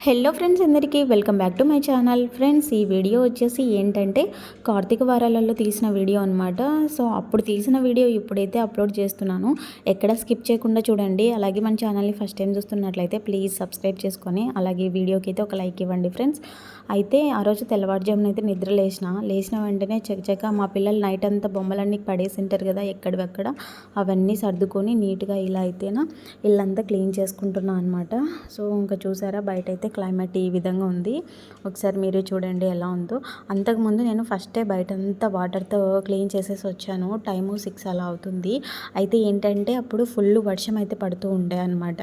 Hello friends అందరికీ welcome back to my channel. Friends ఈ video వచ్చేసి ఏంటంటే కార్తీక వారాలలో తీసిన వీడియో అనమాట సో అప్పుడు తీసిన వీడియో ఇప్పుడైతే అప్లోడ్ చేస్తున్నాను. ఎక్కడ స్కిప్ చేయకుండా చూడండి. అలాగే మన ఛానల్ని ఫస్ట్ టైం చూస్తున్నట్లయితే ప్లీజ్ సబ్స్క్రైబ్ చేసుకొని అలాగే వీడియోకి అయితే ఒక లైక్ ఇవ్వండి ఫ్రెండ్స్. అయితే ఆ రోజు తెల్లవారుజామున అయితే నిద్ర లేచిన లేచిన వెంటనే చకచక మా పిల్లలు నైట్ అంతా బొమ్మలన్నీ పడేసి ఉంటారు కదా ఎక్కడివక్కడ అవన్నీ సర్దుకొని నీట్గా ఇలా అయితేనా ఇల్లంతా క్లీన్ చేసుకుంటున్నాను అనమాట సో ఇంకా చూసారా బయట అయితే క్లైమేట్ ఈ విధంగా ఉంది. ఒకసారి మీరు చూడండి ఎలా ఉందో. అంతకుముందు నేను ఫస్టే బయట అంతా వాటర్తో క్లీన్ చేసేసి వచ్చాను. టైము సిక్స్ అలా అవుతుంది. అయితే ఏంటంటే అప్పుడు ఫుల్ వర్షం అయితే పడుతూ ఉండే అనమాట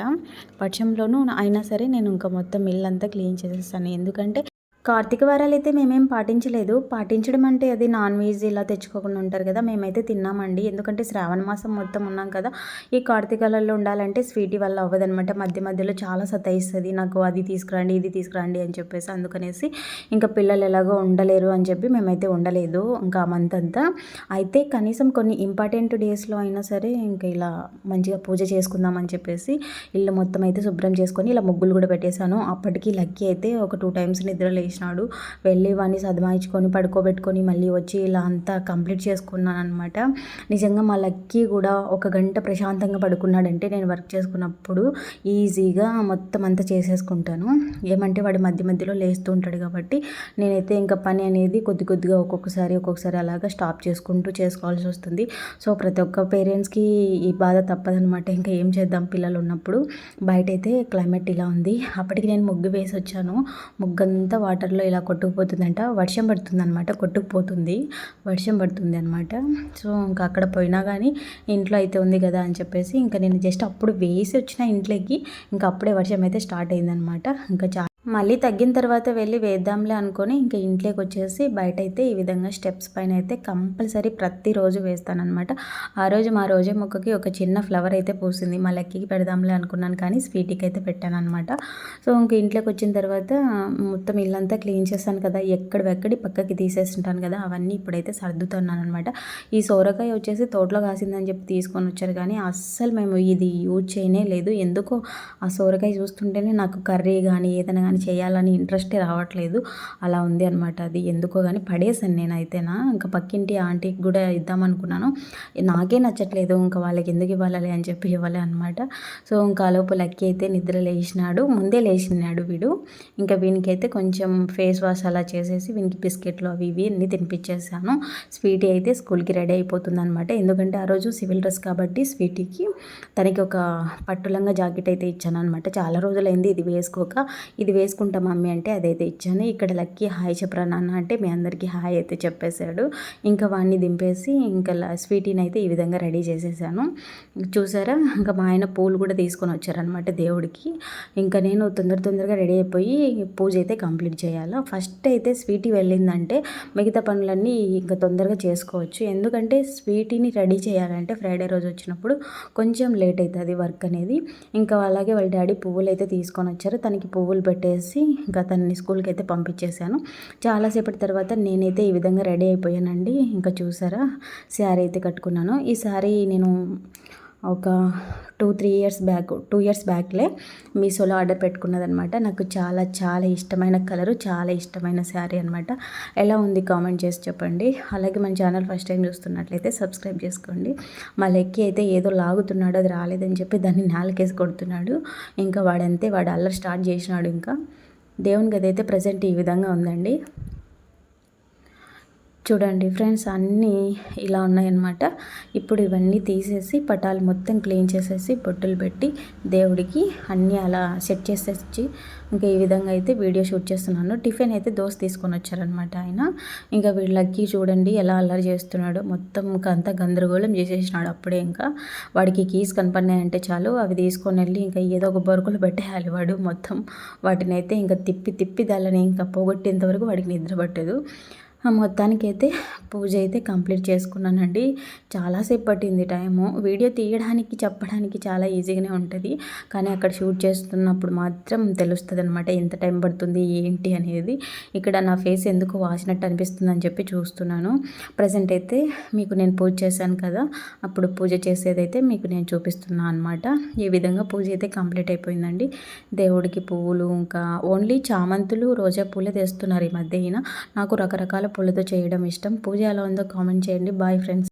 వర్షంలోనూ అయినా సరే నేను ఇంకా మొత్తం ఇల్లంతా క్లీన్ చేసేస్తాను. ఎందుకంటే కార్తీక వారాలు అయితే మేమేం పాటించలేదు. పాటించడం అంటే అది నాన్ వెజ్ ఇలా తెచ్చుకోకుండా ఉంటారు కదా మేమైతే తిన్నామండి. ఎందుకంటే శ్రావణ మాసం మొత్తం ఉన్నాం కదా ఈ కార్తీకాలలో ఉండాలంటే స్వీటీ వల్ల అవ్వదనమాట మధ్య మధ్యలో చాలా సతాయిస్తుంది నాకు అది తీసుకురండి ఇది తీసుకురండి అని చెప్పేసి అందుకనేసి ఇంకా పిల్లలు ఎలాగో ఉండలేరు అని చెప్పి మేమైతే ఉండలేదు ఇంకా మంత్ అంతా. అయితే కనీసం కొన్ని ఇంపార్టెంట్ డేస్లో అయినా సరే ఇంకా ఇలా మంచిగా పూజ చేసుకుందాం అని చెప్పేసి ఇల్లు మొత్తం అయితే శుభ్రం చేసుకొని ఇలా ముగ్గులు కూడా పెట్టేశాను. అప్పటికి లక్కీ అయితే ఒక టూ టైమ్స్ నిద్ర లేచి చేసినాడు. వెళ్ళి వాడిని సదమాయించుకొని పడుకోబెట్టుకొని మళ్ళీ వచ్చి ఇలా అంతా కంప్లీట్ చేసుకున్నాను అనమాట నిజంగా మా లక్కీ కూడా ఒక గంట ప్రశాంతంగా పడుకున్నాడంటే నేను వర్క్ చేసుకున్నప్పుడు ఈజీగా మొత్తం అంతా చేసేసుకుంటాను. ఏమంటే వాడు మధ్య మధ్యలో లేస్తూ ఉంటాడు కాబట్టి నేనైతే ఇంకా పని అనేది కొద్ది కొద్దిగా ఒక్కొక్కసారి ఒక్కొక్కసారి అలాగా స్టాప్ చేసుకుంటూ చేసుకోవాల్సి వస్తుంది. సో ప్రతి ఒక్క పేరెంట్స్కి ఈ బాధ తప్పదనమాట ఇంకా ఏం చేద్దాం పిల్లలు ఉన్నప్పుడు. బయట అయితే క్లైమేట్ ఇలా ఉంది. అప్పటికి నేను ముగ్గు వేసి వచ్చాను ముగ్గంతా వాటర్ వాటర్లో ఇలా కొట్టుకుపోతుందంట. వర్షం పడుతుంది అనమాట కొట్టుకుపోతుంది. వర్షం పడుతుంది అనమాట సో ఇంకా అక్కడ పోయినా కానీ ఇంట్లో అయితే ఉంది కదా అని చెప్పేసి ఇంకా నేను జస్ట్ అప్పుడు వేసి వచ్చిన ఇంట్లోకి ఇంకా అప్పుడే వర్షం అయితే స్టార్ట్ అయిందనమాట ఇంకా చా మళ్ళీ తగ్గిన తర్వాత వెళ్ళి వేద్దాంలే అనుకొని ఇంకా ఇంట్లోకి వచ్చేసి బయట అయితే ఈ విధంగా స్టెప్స్ పైన అయితే కంపల్సరీ ప్రతిరోజు వేస్తానమాట ఆ రోజు మా రోజే మొక్కకి ఒక చిన్న ఫ్లవర్ అయితే పూసింది. మా లక్కీకి పెడదాంలే అనుకున్నాను కానీ స్వీటీకి అయితే పెట్టాను అనమాట సో ఇంక ఇంట్లోకి వచ్చిన తర్వాత మొత్తం ఇల్లంతా క్లీన్ చేస్తాను కదా ఎక్కడివెక్కడి పక్కకి తీసేస్తుంటాను కదా అవన్నీ ఇప్పుడైతే సర్దుతున్నాను అనమాట ఈ సోరకాయ వచ్చేసి తోటలో కాసిందని చెప్పి తీసుకొని వచ్చారు కానీ అస్సలు మేము ఇది యూజ్ చేయనే లేదు. ఎందుకో ఆ సోరకాయ చూస్తుంటేనే నాకు కర్రీ కానీ ఏదైనా కానీ చేయాలని ఇంట్రెస్టే రావట్లేదు. అలా ఉంది అనమాట అది. ఎందుకో కానీ పడేసాను నేనైతేనా. ఇంకా పక్కింటి ఆంటీకి కూడా ఇద్దామనుకున్నాను. నాకే నచ్చట్లేదు. ఇంకా వాళ్ళకి ఎందుకు ఇవ్వాలి అని చెప్పి ఇవ్వాలి అనమాట సో ఇంకా లోపు లక్కీ అయితే నిద్ర లేచినాడు. ముందే లేచినాడు వీడు. ఇంకా వీనికి అయితే కొంచెం ఫేస్ వాష్ అలా చేసేసి వీనికి బిస్కెట్లు అవి ఇవి అన్నీ తినిపించేసాను స్వీటీ అయితే స్కూల్కి రెడీ అయిపోతుంది అనమాట ఎందుకంటే ఆ రోజు సివిల్ డ్రెస్ కాబట్టి స్వీటీకి తనకి ఒక పట్టులంగా జాకెట్ అయితే ఇచ్చాను అనమాట చాలా రోజులైంది ఇది వేసుకోక. ఇది వేసుకుంటా మమ్మీ అంటే అదైతే ఇచ్చాను. ఇక్కడ లక్కీ హాయ్ చెప్పరా నాన్న అంటే మీ అందరికీ హాయ్ అయితే చెప్పేశాడు. ఇంకా వాడిని దింపేసి ఇంకా స్వీటీని అయితే ఈ విధంగా రెడీ చేసేసాను. చూసారా? ఇంకా మా ఆయన పూలు కూడా తీసుకొని వచ్చారనమాట దేవుడికి. ఇంకా నేను తొందర తొందరగా రెడీ అయిపోయి పూజ అయితే కంప్లీట్ చేయాలి? ఫస్ట్ అయితే స్వీటీ వెళ్ళిందంటే మిగతా పనులన్నీ ఇంకా తొందరగా చేసుకోవచ్చు. ఎందుకంటే స్వీటీని రెడీ చేయాలంటే ఫ్రైడే రోజు వచ్చినప్పుడు కొంచెం లేట్ అవుతుంది వర్క్ అనేది. ఇంకా అలాగే వాళ్ళ డాడీ పువ్వులు అయితే తీసుకొని వచ్చారు. తనకి పువ్వులు పెట్టే పెట్టేసి ఇంకా తనని స్కూల్కి అయితే పంపించేశాను. చాలాసేపటి తర్వాత నేనైతే ఈ విధంగా రెడీ అయిపోయానండి. ఇంకా చూసారా? శారీ అయితే కట్టుకున్నాను. ఈ శారీ నేను ఒక two three years back two years బ్యాక్లే మీషోలో ఆర్డర్ పెట్టుకున్నదనమాట. నాకు చాలా చాలా ఇష్టమైన కలరు చాలా ఇష్టమైన శారీ అనమాట. ఎలా ఉంది కామెంట్ చేసి చెప్పండి. అలాగే మన ఛానల్ ఫస్ట్ టైం చూస్తున్నట్లయితే సబ్స్క్రైబ్ చేసుకోండి. మా లెక్కి అయితే ఏదో లాగుతున్నాడు అది రాలేదని చెప్పి దాన్ని నాలుకేసి కొడుతున్నాడు. ఇంకా వాడంతే వాడు అల్లరి స్టార్ట్ చేసినాడు ఇంకా. దేవుని గది అయితే ప్రజెంట్ ఈ విధంగా ఉందండి. చూడండి ఫ్రెండ్స్ అన్నీ ఇలా ఉన్నాయన్నమాట. ఇప్పుడు ఇవన్నీ తీసేసి పటాలు మొత్తం క్లీన్ చేసేసి బొట్టులు పెట్టి దేవుడికి అన్నీ అలా సెట్ చేసేసి ఇంకా ఈ విధంగా అయితే వీడియో షూట్ చేస్తున్నాను. టిఫిన్ అయితే దోశ తీసుకొని వచ్చారనమాట ఆయన. ఇంకా వీళ్ళకి చూడండి ఎలా అల్లరి చేస్తున్నాడు. మొత్తం అంతా గందరగోళం చేసేసినాడు అప్పుడే ఇంకా. వాడికి కీస్ కనపడినాయంటే చాలు అవి తీసుకొని వెళ్ళి ఇంకా ఏదో ఒక బొరుకులు పెట్టేయాలి వాడు మొత్తం. వాటిని అయితే ఇంకా తిప్పి తిప్పి దాళ్ళని ఇంకా పోగొట్టేంత వరకు వాడికి నిద్ర పట్టదు. మొత్తానికైతే పూజ అయితే కంప్లీట్ చేసుకున్నానండి. చాలాసేపు పట్టింది టైము. వీడియో తీయడానికి చెప్పడానికి చాలా ఈజీగానే ఉంటుంది. కానీ అక్కడ షూట్ చేస్తున్నప్పుడు మాత్రం తెలుస్తుంది అనమాట ఎంత టైం పడుతుంది ఏంటి అనేది. ఇక్కడ నా ఫేస్ ఎందుకు వాసినట్టు అనిపిస్తుంది అని చెప్పి చూస్తున్నాను. ప్రజెంట్ అయితే మీకు నేను పూజ చేశాను కదా అప్పుడు పూజ చేసేదైతే మీకు నేను చూపిస్తున్నాను అనమాట ఈ విధంగా పూజ అయితే కంప్లీట్ అయిపోయిందండి. దేవుడికి పువ్వులు ఇంకా ఓన్లీ చామంతులు రోజా పూలే తెస్తున్నారు ఈ మధ్య నాకు రకరకాల పూలతో చేయడం ఇష్టం. పూజ ఎలా ఉందో కామెంట్ చేయండి. Bye friends.